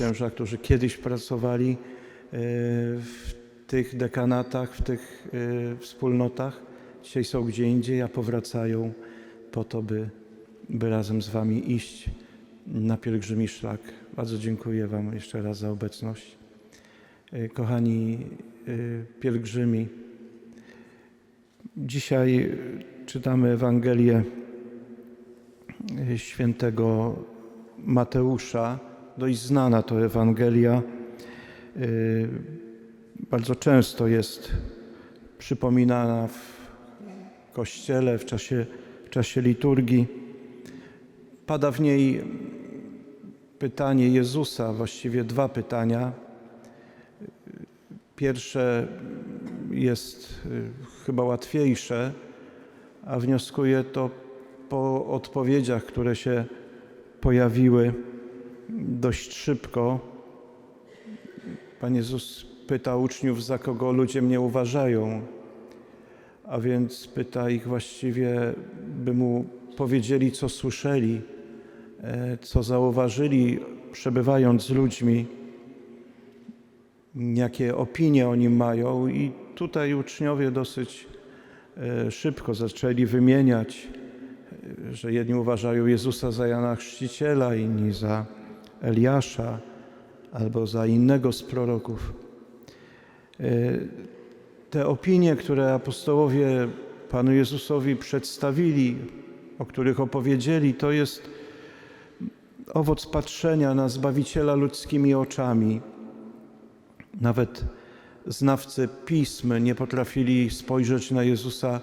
księża, którzy kiedyś pracowali e, w tych dekanatach, w tych e, wspólnotach. Dzisiaj są gdzie indziej, a powracają po to, by, by razem z Wami iść na pielgrzymi szlak. Bardzo dziękuję Wam jeszcze raz za obecność. E, Kochani pielgrzymi, dzisiaj czytamy Ewangelię świętego Mateusza. Dość znana to Ewangelia. E, Bardzo często jest przypominana w kościele w czasie, w czasie liturgii. Pada w niej pytanie Jezusa, właściwie dwa pytania. Pierwsze jest y, chyba łatwiejsze, a wnioskuję to po odpowiedziach, które się pojawiły dość szybko. Pan Jezus pyta uczniów, za kogo ludzie mnie uważają, a więc pyta ich właściwie, by mu powiedzieli, co słyszeli, e, co zauważyli, przebywając z ludźmi, jakie opinie o nim mają. I tutaj uczniowie dosyć e, szybko zaczęli wymieniać, e, że jedni uważają Jezusa za Jana Chrzciciela, inni za Eliasza albo za innego z proroków. E, Te opinie, które apostołowie Panu Jezusowi przedstawili, o których opowiedzieli, to jest owoc patrzenia na Zbawiciela ludzkimi oczami. Nawet znawcy pism nie potrafili spojrzeć na Jezusa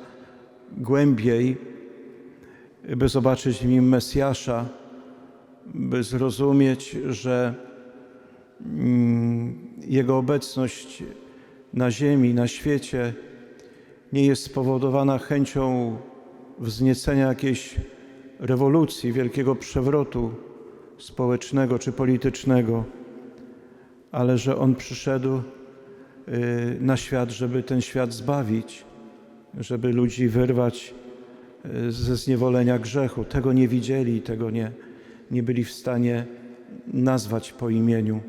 głębiej, by zobaczyć w nim Mesjasza, by zrozumieć, że mm, Jego obecność na ziemi, na świecie nie jest spowodowana chęcią wzniecenia jakiejś rewolucji, wielkiego przewrotu społecznego czy politycznego, ale że On przyszedł y, na świat, żeby ten świat zbawić, żeby ludzi wyrwać y, ze zniewolenia grzechu. Tego nie widzieli, tego nie, nie byli w stanie nazwać po imieniu.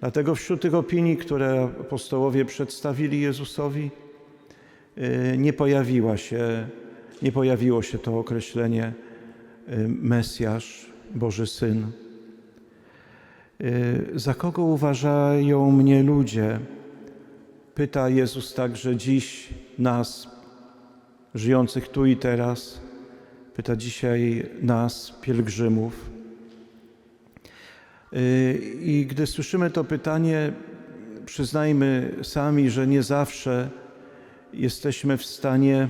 Dlatego wśród tych opinii, które apostołowie przedstawili Jezusowi, y, nie pojawiła się, nie pojawiło się to określenie y, Mesjasz, Boży Syn. Y, Za kogo uważają mnie ludzie? Pyta Jezus także dziś nas, żyjących tu i teraz. Pyta dzisiaj nas, pielgrzymów. Y, I gdy słyszymy to pytanie, przyznajmy sami, że nie zawsze jesteśmy w stanie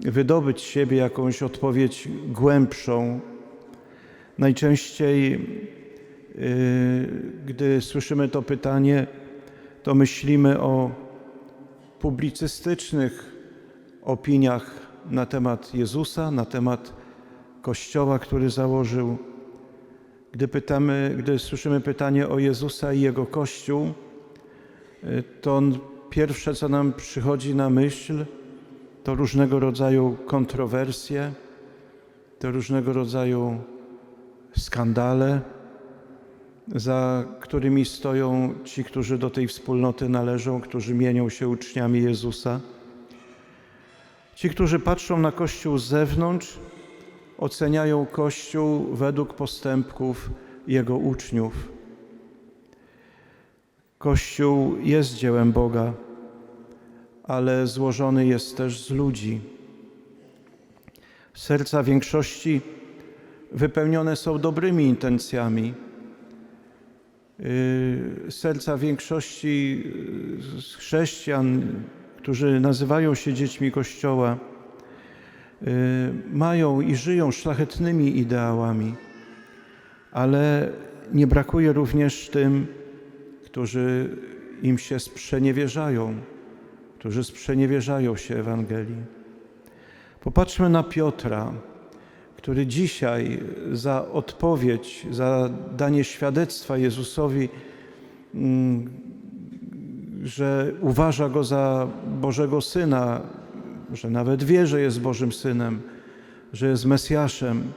wydobyć z siebie jakąś odpowiedź głębszą. Najczęściej, y, gdy słyszymy to pytanie, to myślimy o publicystycznych opiniach na temat Jezusa, na temat Kościoła, który założył. Gdy, pytamy, gdy słyszymy pytanie o Jezusa i Jego Kościół, to pierwsze, co nam przychodzi na myśl, to różnego rodzaju kontrowersje, to różnego rodzaju skandale, za którymi stoją ci, którzy do tej wspólnoty należą, którzy mienią się uczniami Jezusa. Ci, którzy patrzą na Kościół z zewnątrz, oceniają Kościół według postępków Jego uczniów. Kościół jest dziełem Boga, ale złożony jest też z ludzi. Serca większości wypełnione są dobrymi intencjami. Yy, Serca większości yy, chrześcijan, którzy nazywają się dziećmi Kościoła, yy, mają i żyją szlachetnymi ideałami, ale nie brakuje również tym, którzy im się sprzeniewierzają, którzy sprzeniewierzają się Ewangelii. Popatrzmy na Piotra, który dzisiaj za odpowiedź, za danie świadectwa Jezusowi, mm, że uważa go za Bożego Syna, że nawet wie, że jest Bożym Synem, że jest Mesjaszem,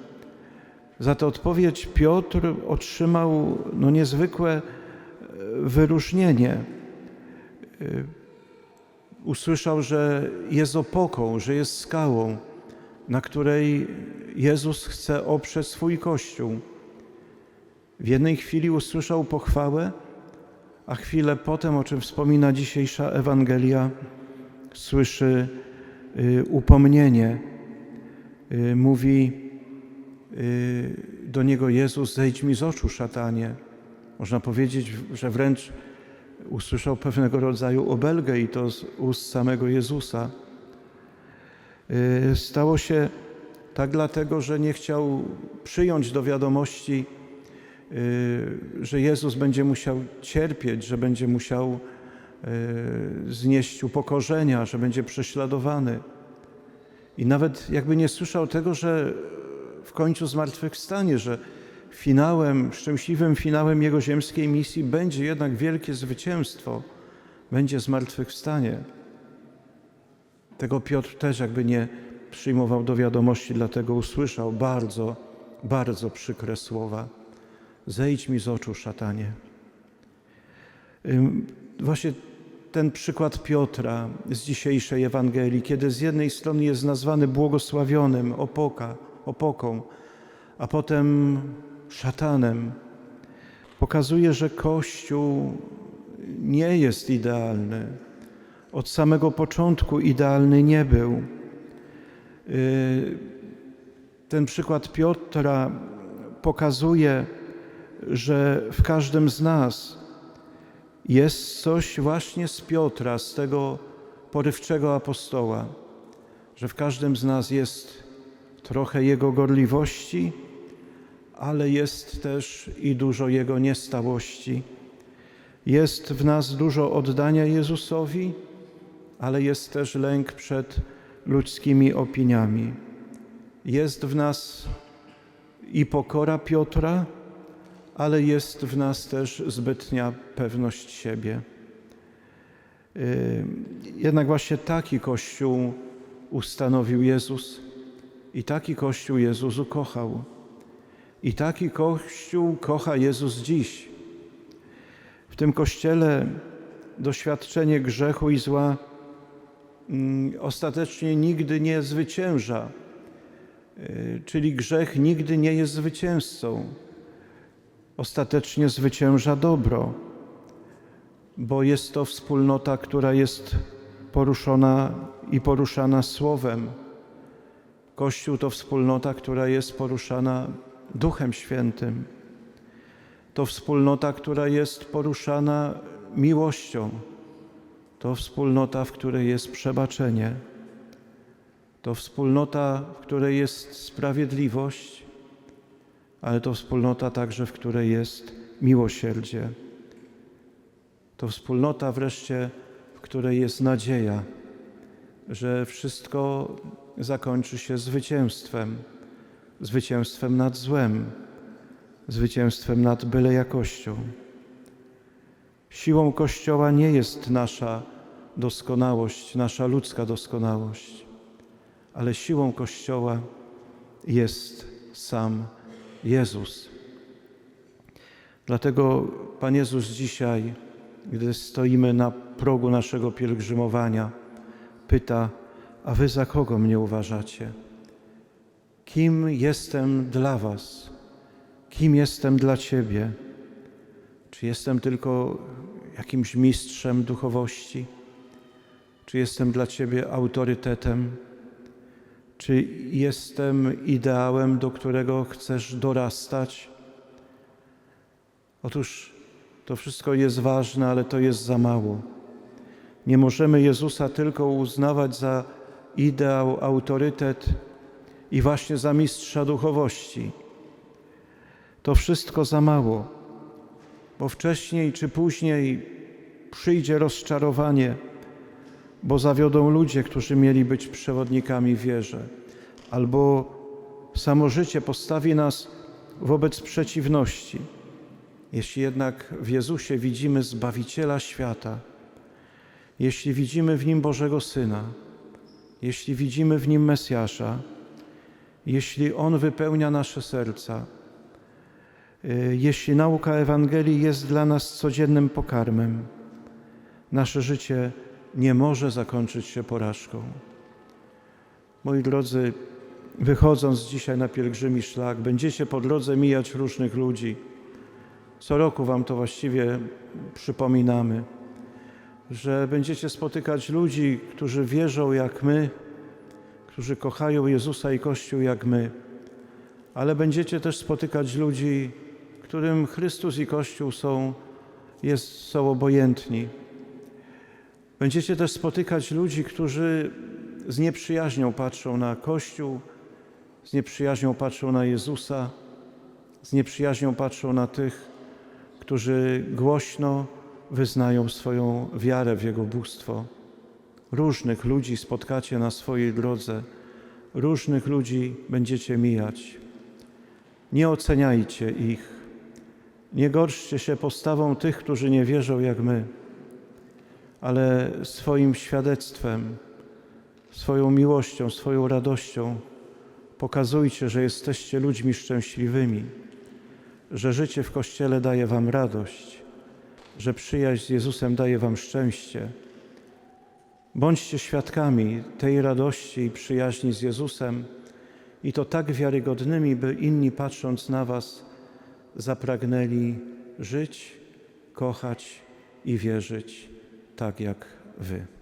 Za tę odpowiedź Piotr otrzymał no, niezwykłe e, wyróżnienie. E, Usłyszał, że jest opoką, że jest skałą, na której Jezus chce oprzeć swój Kościół. W jednej chwili usłyszał pochwałę, a chwilę potem, o czym wspomina dzisiejsza Ewangelia, słyszy y, upomnienie. Y, mówi y, do niego Jezus: Zejdź mi z oczu, szatanie. Można powiedzieć, że wręcz usłyszał pewnego rodzaju obelgę i to z ust samego Jezusa. Stało się tak dlatego, że nie chciał przyjąć do wiadomości, że Jezus będzie musiał cierpieć, że będzie musiał znieść upokorzenia, że będzie prześladowany. I nawet jakby nie słyszał tego, że w końcu zmartwychwstanie, że finałem, szczęśliwym finałem jego ziemskiej misji będzie jednak wielkie zwycięstwo, będzie zmartwychwstanie. Tego Piotr też jakby nie przyjmował do wiadomości, dlatego usłyszał bardzo, bardzo przykre słowa. Zejdź mi z oczu, szatanie. Właśnie ten przykład Piotra z dzisiejszej Ewangelii, kiedy z jednej strony jest nazwany błogosławionym, opoka, opoką, a potem szatanem, pokazuje, że Kościół nie jest idealny. Od samego początku idealny nie był. Y, ten przykład Piotra pokazuje, że w każdym z nas jest coś właśnie z Piotra, z tego porywczego apostoła, że w każdym z nas jest trochę jego gorliwości, ale jest też i dużo jego niestałości. Jest w nas dużo oddania Jezusowi, ale jest też lęk przed ludzkimi opiniami. Jest w nas i pokora Piotra, ale jest w nas też zbytnia pewność siebie. Jednak właśnie taki Kościół ustanowił Jezus i taki Kościół Jezus ukochał. I taki Kościół kocha Jezus dziś. W tym Kościele doświadczenie grzechu i zła mm, ostatecznie nigdy nie zwycięża, czyli grzech nigdy nie jest zwycięzcą ostatecznie zwycięża dobro, bo jest to wspólnota, która jest poruszona i poruszana słowem. Kościół to wspólnota, która jest poruszana Duchem Świętym. To wspólnota, która jest poruszana miłością. To wspólnota, w której jest przebaczenie. To wspólnota, w której jest sprawiedliwość ale to wspólnota także, w której jest miłosierdzie. To wspólnota wreszcie, w której jest nadzieja, że wszystko zakończy się zwycięstwem, zwycięstwem nad złem, zwycięstwem nad byle jakością. Siłą Kościoła nie jest nasza doskonałość, nasza ludzka doskonałość, ale siłą Kościoła jest sam Jezus. Dlatego Pan Jezus dzisiaj, gdy stoimy na progu naszego pielgrzymowania, pyta, a wy za kogo mnie uważacie? Kim jestem dla was? Kim jestem dla Ciebie? Czy jestem tylko jakimś mistrzem duchowości? Czy jestem dla Ciebie autorytetem? Czy jestem ideałem, do którego chcesz dorastać? Otóż to wszystko jest ważne, ale to jest za mało. Nie możemy Jezusa tylko uznawać za ideał, autorytet i właśnie za mistrza duchowości. To wszystko za mało, bo wcześniej czy później przyjdzie rozczarowanie bo zawiodą ludzie, którzy mieli być przewodnikami wierze, albo samo życie postawi nas wobec przeciwności. Jeśli jednak w Jezusie widzimy Zbawiciela świata, jeśli widzimy w Nim Bożego Syna, jeśli widzimy w Nim Mesjasza, jeśli On wypełnia nasze serca, y, jeśli nauka Ewangelii jest dla nas codziennym pokarmem, nasze życie nie może zakończyć się porażką. Moi drodzy, wychodząc dzisiaj na pielgrzymi szlak, będziecie po drodze mijać różnych ludzi. Co roku Wam to właściwie przypominamy, że będziecie spotykać ludzi, którzy wierzą jak my, którzy kochają Jezusa i Kościół jak my, ale będziecie też spotykać ludzi, którym Chrystus i Kościół są, jest, są obojętni. Będziecie też spotykać ludzi, którzy z nieprzyjaźnią patrzą na Kościół, z nieprzyjaźnią patrzą na Jezusa, z nieprzyjaźnią patrzą na tych, którzy głośno wyznają swoją wiarę w Jego bóstwo. Różnych ludzi spotkacie na swojej drodze, różnych ludzi będziecie mijać. Nie oceniajcie ich, nie gorszcie się postawą tych, którzy nie wierzą jak my, ale swoim świadectwem, swoją miłością, swoją radością pokazujcie, że jesteście ludźmi szczęśliwymi, że życie w Kościele daje Wam radość, że przyjaźń z Jezusem daje Wam szczęście. Bądźcie świadkami tej radości i przyjaźni z Jezusem i to tak wiarygodnymi, by inni patrząc na Was zapragnęli żyć, kochać i wierzyć tak jak Wy.